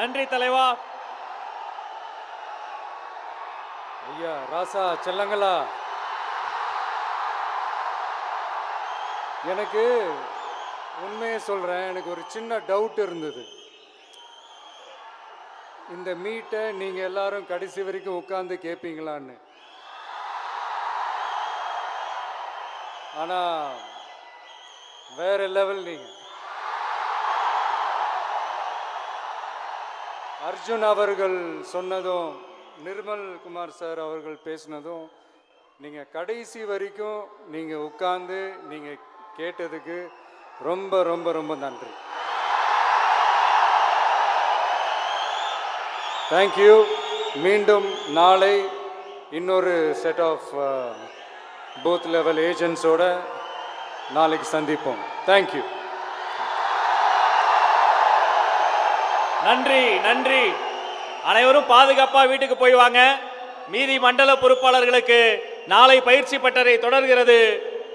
நன்றி தலைவா. ஐயா ராசா செல்லங்களா. எனக்கு உண்மையை சொல்கிறேன் எனக்கு ஒரு சின்ன டவுட் இருந்தது. இந்த மீட்டை நீங்கள் எல்லாரும் கடைசி வரைக்கும் உட்காந்து கேட்பீங்களான்னு ஆனால் வேறு லெவல் நீங்கள் அர்ஜுன் அவர்கள் சொன்னதும் நிர்மல் குமார் சார் அவர்கள் பேசினதும் நீங்கள் கடைசி வரைக்கும் நீங்கள் உட்கார்ந்து நீங்கள் கேட்டதுக்கு ரொம்ப ரொம்ப ரொம்ப நன்றி. தேங்க்யூ மீண்டும் நாளை இன்னொரு செட் ஆஃப் பூத் லெவல் ஏஜென்ட்ஸோட நாளைக்கு சந்திப்போம். தேங்க்யூ நன்றி நன்றி. அனைவரும் பாதுகாப்பா வீட்டுக்கு போய் வாங்க. மீதி மண்டல பொறுப்பாளர்களுக்கு நாளை பயிற்சி பட்டறை தொடர்கிறது.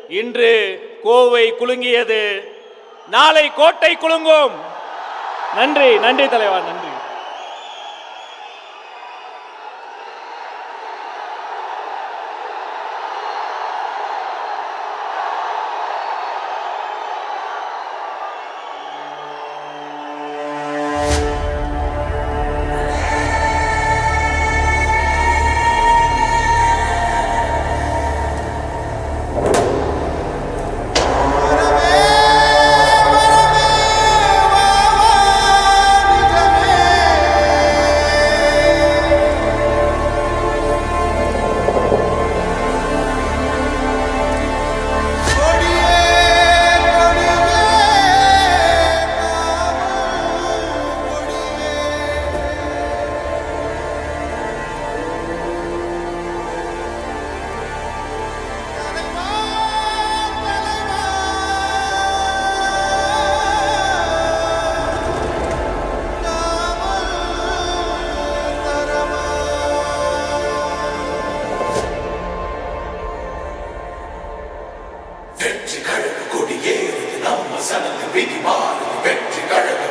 இன்று கோவை குலுங்கியது. நாளை கோட்டை குலுங்கும். நன்றி நன்றி தலைவா நன்றி. வெற்றி கழகு கொடியேறுது. நம்ம சனது விதி மாறுது வெற்றி கழகு